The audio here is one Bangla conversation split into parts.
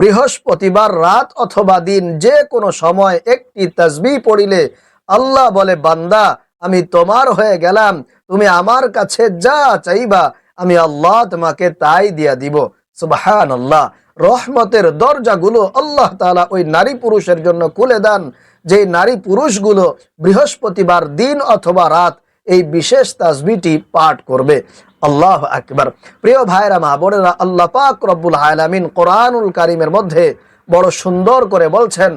বৃহস্পতিবার রাত অথবা দিন যে কোনো সময় একটি তসবি পড়িলে আল্লাহ বলে, বান্দা, আমি তোমার হয়ে গেলাম, তুমি আমার কাছে যা চাইবা, আমি আল্লাহ তোমাকে তাই দিয়া দিব। সুবাহান আল্লাহ রহমতের দরজাগুলো আল্লাহ তাআলা ওই নারী পুরুষের জন্য খুলে দেন। যে নারী পুরুষগুলো বৃহস্পতিবার দিন অথবা রাত এই বিশেষ তাসবিটি পাঠ করবে। আল্লাহ আকবার। প্রিয় ভাইরা, মা বোনেরা, আল্লাহ পাক রব্বুল আলামিন কোরআনুল কারিমের মধ্যে বড় সুন্দর করে বলছেন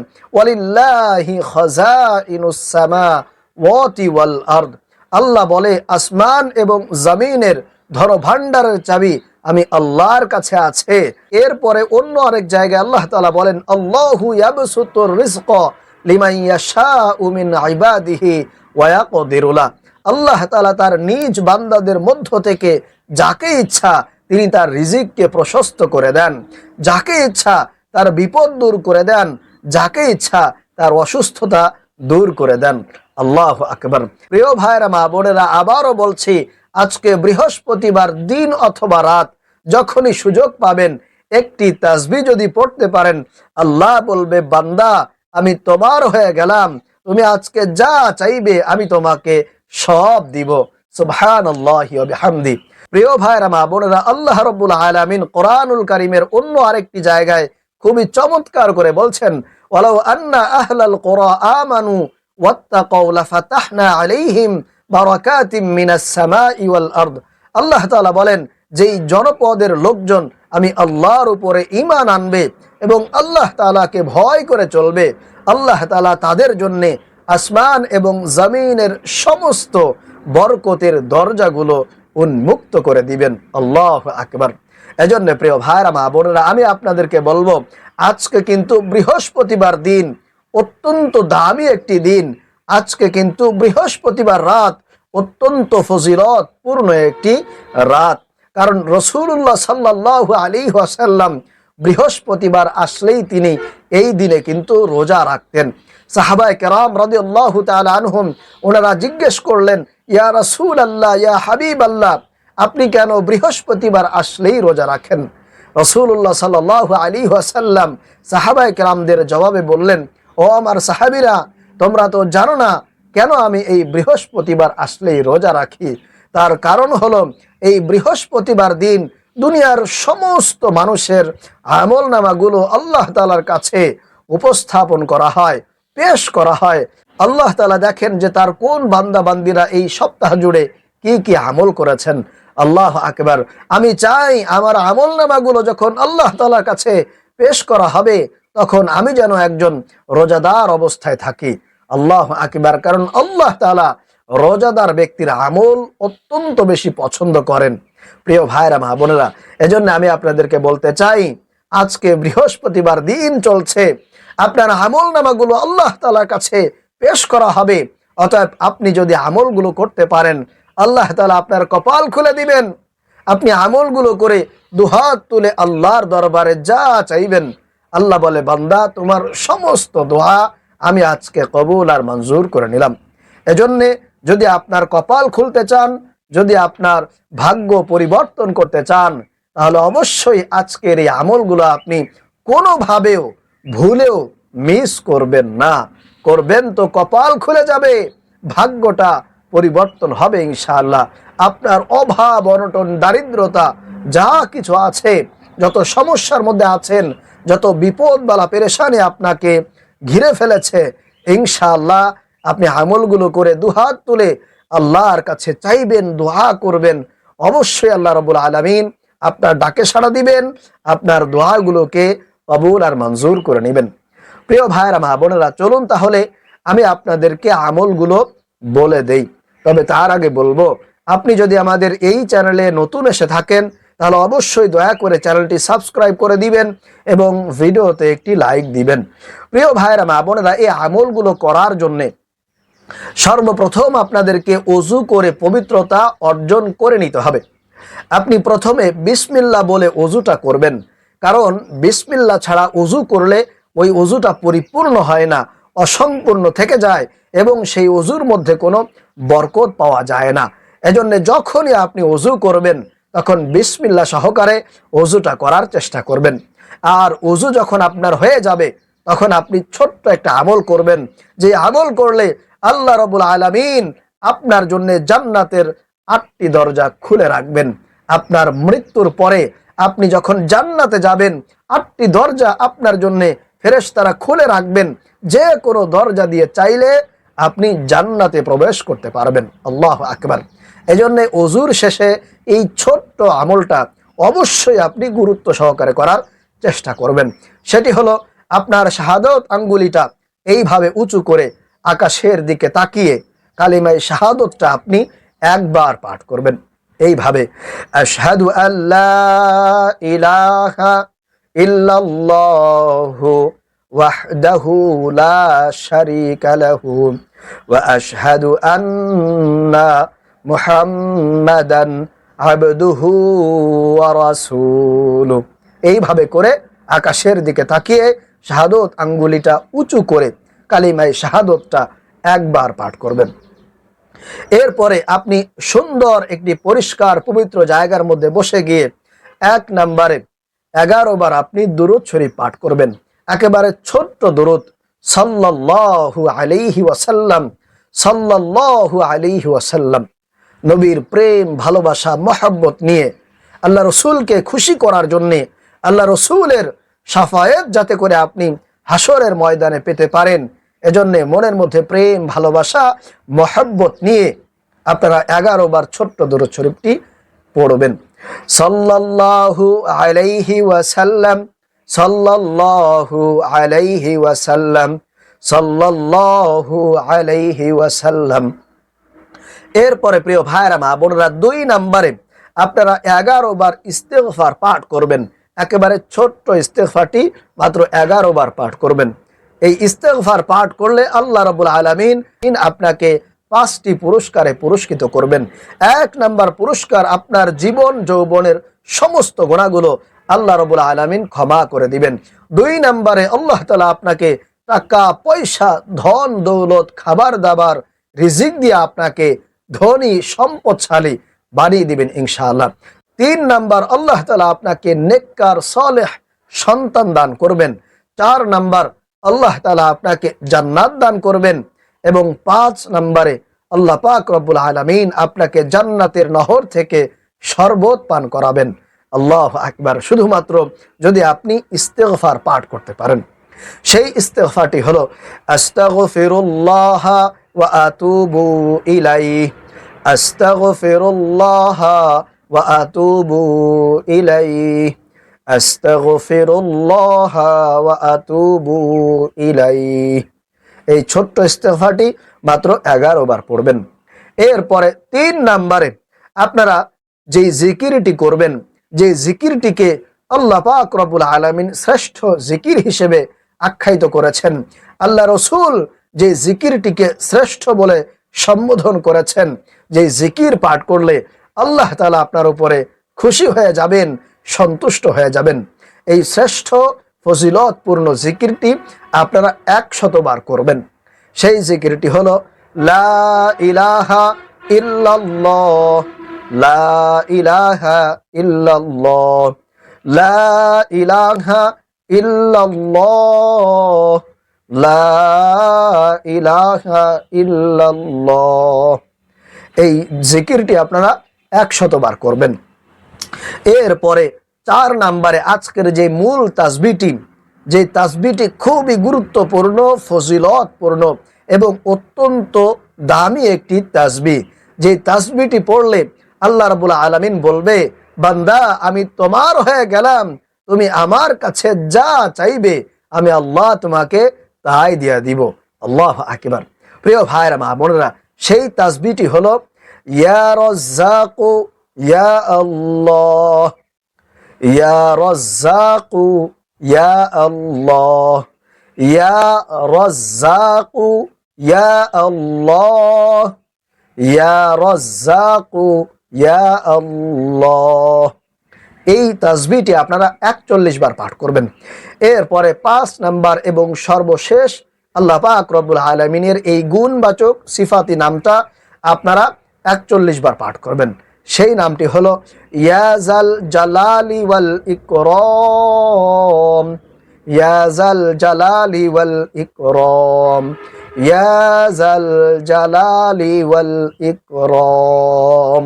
আল্লাহ বলে, আসমান এবং জমিনের ধর ভান্ডারের চাবি আমি আল্লাহর কাছে আছে। এরপরে অন্য আরেক জায়গায় আল্লাহ তালা বলেন, আল্লাহু ইয়াবসুতুর রিজক লিমান ইয়াশাউ মিন ইবাদিহি আল্লাহ তাআলা তার নিজ বান্দাদের মধ্য থেকে যাকে ইচ্ছা তিনি তার রিজিককে প্রশস্ত করে দেন। যাকে ইচ্ছা তার বিপদ দূর করে দেন। যাকে ইচ্ছা তার অসুস্থতা দূর করে দেন। আল্লাহ আকবর। প্রিয় ভাইরা মা বোনেরা, আবারও বলছি, আজকে বৃহস্পতিবার দিন অথবা রাত, যখনই সুযোগ পাবেন, একটি তাসবি যদি পড়তে পারেন, আল্লাহ বলবে, বান্দা, আমি তোমার হয়ে গেলাম। তুমি আজকে যা চাইবে, আমি তোমাকে সব দিব। সুবহান প্রিয় ভাইরা, মা বোনেরা, আল্লাহ রব্বুল আলামিন কোরআনুল কারিমের অন্য আরেকটি জায়গায় খুবই চমৎকার করে বলছেন আল্লাহ বলেন, যেই জনপদের লোকজন আমি আল্লাহর উপরে ঈমান আনবে এবং আল্লাহ তাআলাকে ভয় করে চলবে, আল্লাহ তাআলা তাদের জন্যে আসমান এবং জমিনের সমস্ত বরকতের দরজাগুলো উন্মুক্ত করে দিবেন। আল্লাহ আকবার। এজন্য প্রিয় ভাইরা, মা বোনেরা, আমি আপনাদেরকে বলব, আজকে কিন্তু বৃহস্পতিবার দিন, অত্যন্ত দামি একটি দিন। আজকে কিন্তু বৃহস্পতিবার রাত, অত্যন্ত ফজিলত পূর্ণ একটি রাত। কারণ রসুল্লাহ সাল্লাহ আলী ওয়াসাল্লাম বৃহস্পতিবার আসলেই তিনি এই দিনে কিন্তু রোজা রাখতেন। সাহাবায় কেরাম রাজি আল্লাহ আনহুম, ওনারা জিজ্ঞেস করলেন, ইয়া রসুল আল্লাহ ইয়া হাবিব আল্লাহ আপনি কেন বৃহস্পতিবার আসলেই রোজা রাখেন? রসুল্লাহ সাল আলী ওয়াসাল্লাম সাহাবায় কেরামদের জবাবে বললেন, ও আমার সাহাবিরা, তোমরা তো জানো না কেন আমি এই বৃহস্পতিবার আসলেই রোজা রাখি? তার কারণ হলো, এই বৃহস্পতিবার দিন দুনিয়ার সমস্ত মানুষের আমল নামাগুলো আল্লাহ তালার কাছে উপস্থাপন করা হয়। পেশ করা হয়। আল্লাহ তালা দেখেন যে তার কোন বান্দা বান্দিরা এই সপ্তাহ জুড়ে কি কি আমল করেছেন। আল্লাহ আকবার। আমি চাই আমার আমল নামাগুলো যখন আল্লাহ তালার কাছে পেশ করা হবে, তখন আমি যেন একজন রোজাদার অবস্থায় থাকি। আল্লাহ আকবার। কারণ আল্লাহ তালা রোজাদার ব্যক্তির আমল অত্যন্ত বেশি পছন্দ করেন। প্রিয় ভাইরা মা বোনেরা, এজন্য আমি আপনাদেরকে বলতে চাই, আজকে বৃহস্পতিবার দিন চলছে। আপনার আমল নামাগুলো আল্লাহ তালার কাছে পেশ করা হবে। অতএব আপনি যদি আমলগুলো করতে পারেন, আল্লাহ তালা আপনার কপাল খুলে দিবেন। আপনি আমলগুলো করে দুহাত তুলে আল্লাহর দরবারে যা চাইবেন, আল্লাহ বলে, বান্দা, তোমার সমস্ত দোয়া আমি আজকে কবুল আর মঞ্জুর করে নিলাম। এজন্যে যদি আপনার কপাল খুলতে চান, যদি আপনার ভাগ্য পরিবর্তন করতে চান, তাহলে অবশ্যই আজকের এই আমলগুলো আপনি কোনোভাবেও ভুলেও মিস করবেন না। করবেন তো কপাল খুলে যাবে। ভাগ্যটা পরিবর্তন হবে ইনশাআল্লাহ। আপনার অভাব, অনটন, দারিদ্রতা, যা কিছু আছে, যত সমস্যার মধ্যে আছেন, যত বিপদ বালা পেরেশানি আপনাকে ঘিরে ফেলেছে, ইনশাআল্লাহ আপনি আমলগুলো করে দুহাত তুলে আল্লাহর কাছে চাইবেন, দোয়া করবেন। অবশ্যই আল্লাহ রবুল আলমিন আপনার ডাকে সাড়া দিবেন, আপনার দোয়াগুলোকে কবুল আর মঞ্জুর করে নেবেন। প্রিয় ভাইয়েরা, মা বোনেরা, চলুন তাহলে আমি আপনাদেরকে আমলগুলো বলে দেই। তবে তার আগে বলব, আপনি যদি আমাদের এই চ্যানেলে নতুন এসে থাকেন, তাহলে অবশ্যই দয়া করে চ্যানেলটি সাবস্ক্রাইব করে দিবেন এবং ভিডিওতে একটি লাইক দিবেন। প্রিয় ভাইয়েরা, মা বোনেরা, এই আমলগুলো করার জন্যে সর্বপ্রথম আপনাদেরকে অজু করে পবিত্রতা অর্জন করে নিতে হবে। আপনি প্রথমে বিসমিল্লা বলে অজুটা করবেন। কারণ বিসমিল্লা ছাড়া অজু করলে ওই অজুটা পরিপূর্ণ হয় না, অসম্পূর্ণ থেকে যায় এবং সেই অজুর মধ্যে কোনো বরকত পাওয়া যায় না। এজন্য যখনই আপনি অজু করবেন, তখন বিসমিল্লা সহকারে অজুটা করার চেষ্টা করবেন। আর উজু যখন আপনার হয়ে যাবে, তখন আপনি ছোট্ট একটা আমল করবেন, যে আমল করলে আল্লাহ রবুল আলমিন আপনার জন্য জান্নাতের আটটি দরজা খুলে রাখবেন। আপনার মৃত্যুর পরে আপনি যখন জান্নাতে যাবেন, আটটি দরজা আপনার জন্য ফেরেশতারা খুলে রাখবেন। যে কোনো দরজা দিয়ে চাইলে আপনি জান্নাতে প্রবেশ করতে পারবেন। আল্লাহ আকবার। এই জন্যে অজুর শেষে এই ছোট্ট আমলটা অবশ্যই আপনি গুরুত্ব সহকারে করার চেষ্টা করবেন। সেটি হলো আপনার শাহাদত আঙ্গুলিটা এইভাবে উঁচু করে আকাশের দিকে তাকিয়ে কালিমাই শাহাদতটা আপনি একবার পাঠ করবেন। এইভাবে, আশহাদু আল্লাহ ইলাহা ইল্লাল্লাহু শারীকা লাহু ওয়া আশহাদু আন্না মুহাম্মাদান আবদুহু ওয়া রাসূলুহু এইভাবে করে আকাশের দিকে তাকিয়ে শাহাদত আঙ্গুলিটা উঁচু করে কালিমায় শাহাদতটা একবার পাঠ করবেন। এরপরে আপনি সুন্দর একটি পরিষ্কার পবিত্র জায়গার মধ্যে বসে গিয়ে এক নম্বরে এগারো বার আপনি দুরুদ শরীফ পাঠ করবেন। একেবারে ছোট্ট দুরুদ। সাল্লাল্লাহু আলাইহি ওয়াসাল্লাম। সাল্লাল্লাহু আলাইহি ওয়াসাল্লাম। নবীর প্রেম, ভালোবাসা, মহব্বত নিয়ে আল্লাহ রসুলকে খুশি করার জন্যে আল্লাহ রসুলের সাফায়েত যাতে করে আপনি হাসরের ময়দানে পেতে পারেন। এজন্যে মনের মধ্যে প্রেম, ভালোবাসা, মহব্বত নিয়ে আপনারা এগারো বার ছোট্ট দূর শরীফটি পড়বেন। সাল্লাল্লাহু আলাইহি ওয়াসাল্লাম, সাল্লাল্লাহু আলাইহি ওয়াসাল্লাম, সাল্লাল্লাহু আলাইহি ওয়াসাল্লাম। এরপরে প্রিয় ভাইরা মা বোনরা, দুই নম্বরে আপনারা এগারো বার ইস্তেগফার পাঠ করবেন। একেবারে ছোট্ট ইস্তেগফারটি মাত্র এগারো বার পাঠ করবেন। এই ইস্তেগফার পাঠ করলে আল্লাহ রবুল আলমিন আপনাকে পাঁচটি পুরস্কারে পুরস্কৃত করবেন। এক নাম্বার পুরস্কার আপনার জীবন, যৌবনের সমস্ত গোনাগুলো আল্লাহ রবুল আলমিন ক্ষমা করে দিবেন। দুই নম্বরে আল্লাহ তালা আপনাকে টাকা, পয়সা, ধন, দৌলত, খাবার দাবার, রিজিক দিয়ে আপনাকে ধনী, সম্পদশালী বানিয়ে দিবেন ইনশাআল্লাহ। তিন নাম্বার আল্লাহ তালা আপনাকে নেককার, সলেহ সন্তান দান করবেন। চার নাম্বার আল্লাহ তালা আপনাকে জান্নাত দান করবেন এবং পাঁচ নম্বরে আল্লাহ পাক রব্বুল আলমিন আপনাকে জান্নাতের নহর থেকে শরবত পান করাবেন। আল্লাহ আকবার। শুধুমাত্র যদি আপনি ইস্তেগফার পাঠ করতে পারেন। সেই ইস্তেগফারটি হলো, আস্তাগফিরুল্লাহ ওয়া আতুবু আস্তাগফিরুল্লাহ ওয়া আতুবু ইলাইহি। আস্তাগফিরুল্লাহ ওয়া আতুবু এই ছোট্ট ইস্তেগফারটি মাত্র এগারো বার পড়বেন। এরপরে তিন নাম্বারে আপনারা যেই জিকিরটি করবেন যে জিকিরটিকে আল্লাহ পাক রবুল আলমিন শ্রেষ্ঠ জিকির হিসেবে আখ্যায়িত করেছেন, আল্লাহ রসুল যে জিকিরটিকে শ্রেষ্ঠ বলে সম্বোধন করেছেন যে জিকির পাঠ করলে আল্লাহ তালা আপনার উপরে খুশি হয়ে যাবেন। সন্তুষ্ট হয়ে যাবেন। এই শ্রেষ্ঠ ফজিলতপূর্ণ জিকিরটি আপনারা একশতবার করবেন। সেই জিকিরটি হল, লা ইলাহা লা ইলাহা লা ইলাহা লা ইলাহা এই জিকিরটি আপনারা একশতবার করবেন। এরপরে চার নাম্বারে আজকের যে মূল তাসবিটি যে তাসবিটি খুবই গুরুত্বপূর্ণ, ফজিলতপূর্ণ এবং অত্যন্ত দামি একটি তাসবি। যে তাসবিটি পড়লে আল্লাহ রাবুল আলমিন বলবে, বান্দা, আমি তোমার হয়ে গেলাম, তুমি আমার কাছে যা চাইবে, আমি আল্লাহ তোমাকে তাই দিয়া দিব। আল্লাহ আকিবার। প্রিয় ভাইরা মা বোনেরা, সেই তাসবিটি হলো ইয়া রজ্জাকু ইয়া আল্লাহ ইয়া রজ্জাকু ইয়া আল্লাহ ইয়া রজ্জাকু ইয়া আল্লাহ ইয়া রজ্জাকু ইয়া আল্লাহ এই তাসবিটি আপনারা একচল্লিশ বার পাঠ করবেন। এরপরে পাঁচ নাম্বার এবং সর্বশেষ আল্লাহ পাক রব্বুল আলমিনের এই গুণবাচক সিফাতি নামটা আপনারা একচল্লিশ বার পাঠ করবেন। সেই নামটি হলো ইয়াজাল জালালি ওয়াল ইকরম। ইয়াজাল জালালি ওয়াল ইকরম। ইয়াজাল জালালি ওয়াল ইকরম।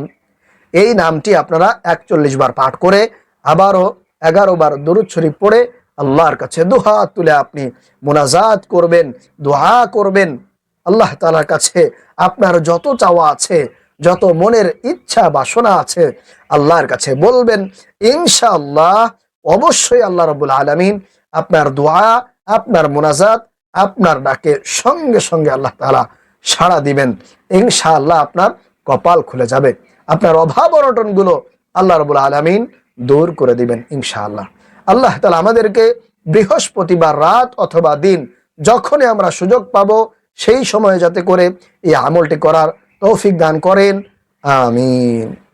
এই নামটি আপনারা একচল্লিশ বার পাঠ করে আবারও এগারো বার দরুদ শরীফ পড়ে আল্লাহর কাছে দুহাত তুলে আপনি মোনাজাত করবেন দোয়া করবেন। আল্লাহ তালার কাছে আপনার যত চাওয়া আছে যত মনের ইচ্ছা বাসনা আছে, আল্লাহর কাছে বলবেন, ইনশাআল্লাহ, অবশ্যই আল্লাহ রবুল আলমিন আপনার দোয়া, আপনার মোনাজাত, আপনার ডাকে সঙ্গে সঙ্গে আল্লাহ তালা সাড়া দিবেন। ইনশাআল্লাহ আপনার কপাল খুলে যাবে। আপনার অভাব অনটনগুলো আল্লাহ রবুল আলমিন দূর করে দিবেন ইনশাআল্লাহ। আল্লাহ তালা আমাদেরকে বৃহস্পতিবার রাত অথবা দিন যখনই আমরা সুযোগ পাব, সেই সময়ে যাতে করে এই আমলটি করার তৌফিক দান করেন। আমিন।